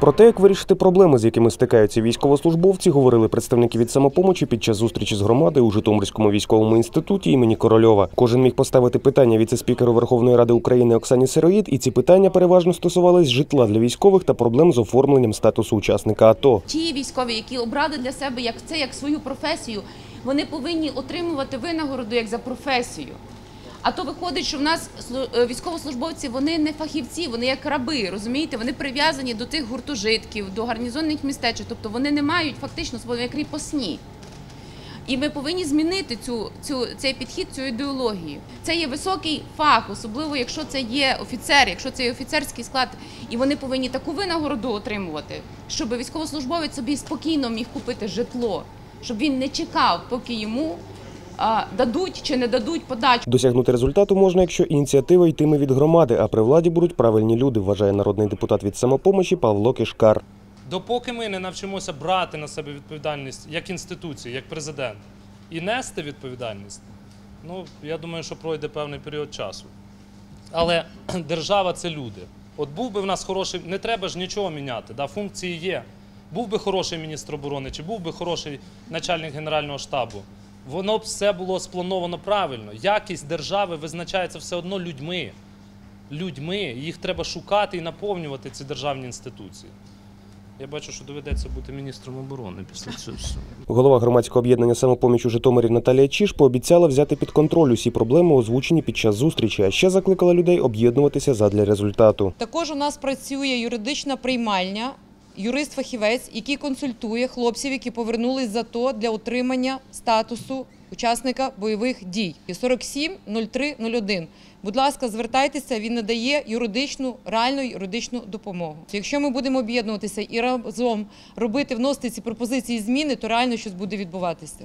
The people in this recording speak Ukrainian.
Про те, як вирішити проблеми, з якими стикаються військовослужбовці, говорили представники від самопомочі під час зустрічі з громадою у Житомирському військовому інституті імені Корольова. Кожен міг поставити питання віце-спікеру Верховної Ради України Оксані Сироїд, і ці питання переважно стосувались житла для військових та проблем з оформленням статусу учасника АТО. Ті військові, які обрали для себе як це як свою професію, вони повинні отримувати винагороду як за професію. А то виходить, що в нас е, військовослужбовці вони не фахівці, вони як раби, розумієте? Вони прив'язані до тих гуртожитків, до гарнізонних містечок, тобто вони не мають фактично свої як кріпосні. І ми повинні змінити цю, цю, цей підхід, цю ідеологію. Це є високий фах, особливо якщо це є офіцер, якщо це є офіцерський склад, і вони повинні таку винагороду отримувати, щоб військовослужбовець собі спокійно міг купити житло, щоб він не чекав, поки йому дадуть чи не дадуть подачу. Досягнути результату можна, якщо ініціатива йтиме від громади, а при владі будуть правильні люди, вважає народний депутат від самопомочі Павло Кишкар. Допоки ми не навчимося брати на себе відповідальність як інституції, як президент, і нести відповідальність, ну я думаю, що пройде певний період часу. Але держава це люди. От був би в нас хороший, не треба ж нічого міняти, да, функції є. Був би хороший міністр оборони, чи був би хороший начальник Генерального штабу. Воно б все було сплановано правильно. Якість держави визначається все одно людьми. Людьми. Їх треба шукати і наповнювати ці державні інституції. Я бачу, що доведеться бути міністром оборони після цього. Голова громадського об'єднання самопоміч у Житомирі Наталія Чіш пообіцяла взяти під контроль усі проблеми, озвучені під час зустрічі, а ще закликала людей об'єднуватися задля результату. Також у нас працює юридична приймальня, юрист-фахівець, який консультує хлопців, які повернулись за то для отримання статусу учасника бойових дій. 47 03 01. Будь ласка, звертайтеся, він надає юридичну, реальну юридичну допомогу. Якщо ми будемо об'єднуватися і разом робити, вносити ці пропозиції зміни, то реально щось буде відбуватися.